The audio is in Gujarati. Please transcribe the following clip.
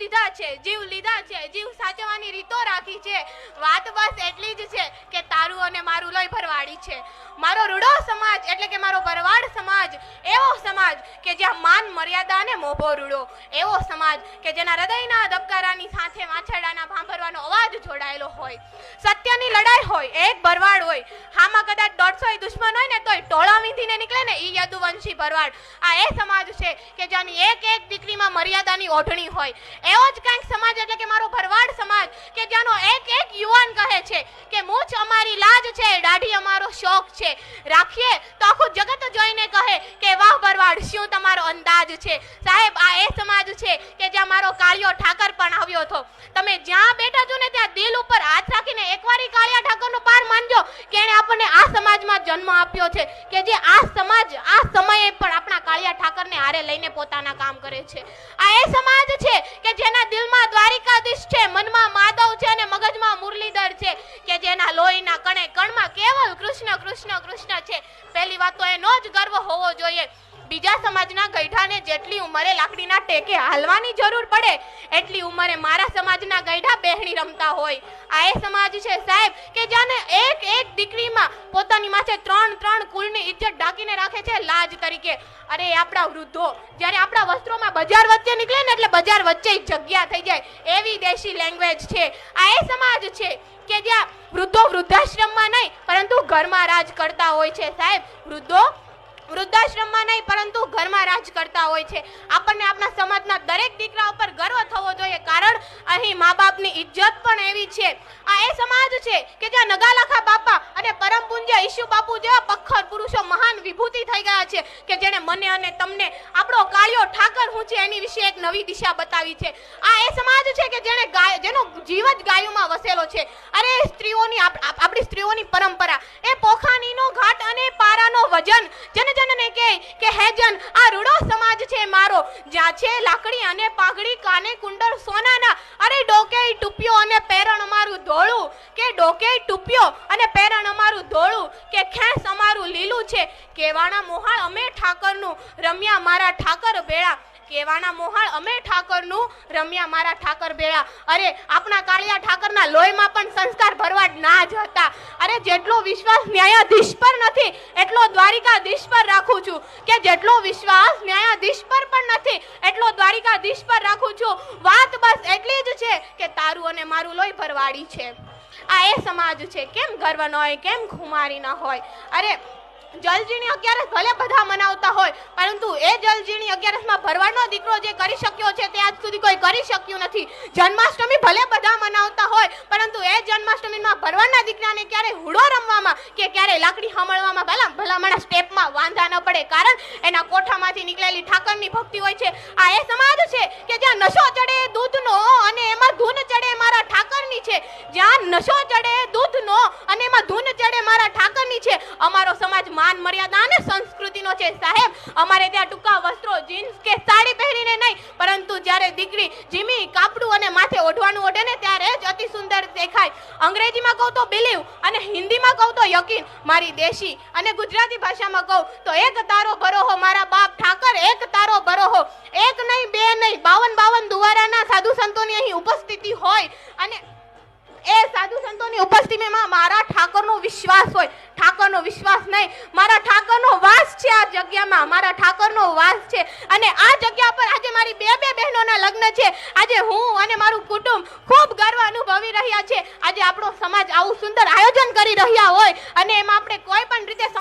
દીધા છે, જીવ લીધા છે, જીવ સાચવવાની રીતો રાખી છે. વાત બસ એટલી જ છે કે તારું અને મારું લોહી ભરવાડી છે. મારો રૂડો સમાજ એટલે કે મારો ભરવાડ સમાજ, એવો સમાજ કે જ્યાં માન મર્યાદા અને મોભો રૂડો. એવો સમાજ કે જેના હૃદયના ધબકારાની સાથે વાછરડાના ભાંભરવાનો અવાજ જોડાયેલો હોય. સત્યની લડાઈ હોય, એક ભરવાડ હોય. હામાં કદાચ દોઢસો દુશ્મન હોય ને તોય ટોળા વીંધીને નીકળે ને એ યદુવંશી ભરવાડ. આ એ સમાજ છે કે જેની એક એક દીકરીમાં મર્યાદાની ઓઢણી હોય. એવો જ કંઈક સમાજ એટલે કે મારો ભરવાડ સમાજ કે જેનો એક એક યુવાન કહે છે કે, મૂછ અમારી લાજ છે, દાઢી અમારો શોખ છે રાખીએ તો આખું જગત જોઈને કહે કે વાહ ભરવાડ, શું તમારો અંદાજ છે? સાહેબ, આ એ સમાજ છે કે જ્યાં મારો કાળિયો ઠાકર પણ આવ્યો હતો. તમે જ્યાં બેઠા છો ને ત્યાં દિલ ઉપર હાથ રાખીને એકવાર કાળિયા ઠાકરનો પાર માનજો. કે એણે આપણને આ સમાજમાં જન્મ આપ્યો છે કે જે આ સમાજ, આ સમયે પણ આપણા કાળિયા ઠાકરને હારે લઈને પોતાના કામ કરે છે. આ એ સમાજ છે કે જેના દિલમાં દ્વારિકાધીશ છે મનમાં માધવ છે અને મગજમાં મુરલીધર છે કે જેના લોહીના કણે કણમાં કેવલ કૃષ્ણ કૃષ્ણ કૃષ્ણ છે પહેલી વાત તો એનો જ ગર્વ હોવો જોઈએ. બીજા સમાજના ગઈઢાને જેટલી ઉંમરે લાકડીના ટેકે હાલવાની જરૂર પડે, એટલી ઉંમરે મારા સમાજના ગઈઢા બેહણી રમતા હોય. આ એ સમાજ છે સાહેબ, કે જાને એક એક દીકરીમાં પોતાની માથે ત્રણ ત્રણ કુળની ઇજ્જત ઢાંકીને રાખે છે લાજ તરીકે. અરે આપણા વૃદ્ધો, જ્યારે આપણા વસ્ત્રોમાં બજાર વચ્ચે નીકળે ને એટલે બજાર વચ્ચે જગ્યા થઈ જાય. એવી દેશી લેંગ્વેજ છે. આ એ સમાજ છે કે જ્યાં વૃદ્ધો વૃદ્ધાશ્રમમાં નહીં, પરંતુ ઘરમાં રાજ કરતા હોય છે સાહેબ. વૃદ્ધો વૃદ્ધાશ્રમમાં નહીં, પરંતુ ઘરમાં રાજ કરતા હોય છે. આપણને આપણા સમાજના દરેક દીકરા ઉપર ગર્વ થવો જોઈએ, કારણ અહીં મા બાપની ઇજ્જત પણ એવી છે. આ એ સમાજ છે કે જ્યાં નગાલાખા બાપા અને પરમ પૂજ્ય ઈશુ બાપુ જેવા પખર પુરુષો મહાન વિભૂતિ થઈ ગયા છે કે જેણે મને અને તમને આપણો કાળિયો ઠાકર હું છે એની વિશે એક નવી દિશા બતાવી છે. આ એ સમાજ છે કે જેણે ગાય, જેનો જીવ જ ગાયોમાં વસેલો છે. અરે, સ્ત્રીઓની આપ- આપ- આપણી સ્ત્રીઓની પરંપરા. એ પોખાનીનો ઘાટ અને પારાનો વજન. જન જનને કહે કે, હે જન, આ રૂડો સમાજ છે મારો. જ્યાં છે લાકડી અને પાઘડી, કાને કુંડળ સોનાના. અરે ડોકે ટુપિયો અને પેરણ અમારું ધોળું કે ડોકે ટૂપ્યો અને પેરણ અમારું ધોળું કે ખેસ અમારું લીલું છે. કેવાના મોહાળ અમે ઠાકરનું, રમ્યા મારા ઠાકર ભેળા. કેવાના મોહાળ અમે ઠાકરનું, રમ્યા મારા ઠાકર ભેળા. અરે, આપણા કાળિયા ઠાકરના લોહીમાં પણ સંસ્કાર ભરવા ના જ હતા. અરે, જેટલો વિશ્વાસ ન્યાયાધીશ પર નથી, એટલો દ્વારિકાધીશ પર રાખું છું. કે જેટલો વિશ્વાસ ન્યાયાધીશ પર પણ નથી, એટલો દ્વારિકાધીશ પર રાખું છું. વાત બસ એટલી જ છે કે તારું અને મારું લોહી ભરવાડી છે. આ એ સમાજ છે, કેમ ગર્વ ન હોય, કેમ ખુમારી ન હોય. અરે જલજીણી અગિયારસ ભલે બધા મનાવતા હોય, પરંતુ એ જલજીણી અગિયારસમાં ભરવાડનો દીકરો જે કરી શક્યો છે તે આજ સુધી કોઈ કરી શક્યું નથી. જન્માષ્ટમી ભલે બધા મનાવતા હોય, પરંતુ એ જન્માષ્ટમીમાં ભરવાડના દીકરાને ક્યારે હુડો રમવામાં કે ક્યારે લાકડી હમળવામાં ભલા ભલામણા સ્ટેપમાં વાંધા ન પડે. કારણ એના કોઠામાંથી નીકળેલી ઠાકરની ભક્તિ હોય છે. આ એ સમાજ છે કે જ્યાં નશો ચડે દૂધનો અને એમાં ધૂન ચડે મારા ઠાકરની છે. જ્યાં નશો ચડે દૂધનો અને એમાં ધૂન ચડે મારા ઠાકરની છે અમારો સમાજ માન, મર્યાદા અને સંસ્કૃતિનો છે. સાહેબ, અમારે ત્યાં ટૂંકા વસ્ત્રો, જીન્સ કે સાડી પહેરીને નહીં, પરંતુ જ્યારે દીકરી જીમી, કાપડું અને માથે ઓઢવાનું ઓઢે ને ત્યારે જ અતિ સુંદર દેખાય. અંગ્રેજીમાં કહું તો બિલીવ અને હિન્દીમાં કહું તો યકીન. મારી દેશી અને ગુજરાતી ભાષામાં કહું તો એક તારો ભરોહો, મારા બાપ ઠાકર, એક તારો ભરોહો. એક નહીં, બે નહીં, બાવન બાવન દુવારાના સાધુ સંતોની અહીં ઉપસ્થિતિ હોય. અને એ સાધુ સંતોની ઉપસ્થિતિમાં મારા ઠાકરનો વિશ્વાસ હોય. ઠાકરનો વિશ્વાસ નહીં. મારા ઠાકરનો વાસ છે આ જગ્યામાં. મારા ઠાકરનો વાસ છે. અને આ જગ્યા પર આજે મારી બે બે બહેનોના લગ્ન છે. આજે હું અને મારું કુટુંબ ખૂબ ગર્વ અનુભવી રહ્યા છે. આજે આપણો સમાજ આવું સુંદર આયોજન કરી રહ્યા હોય. અને એમાં આપણે કોઈ પણ રીતે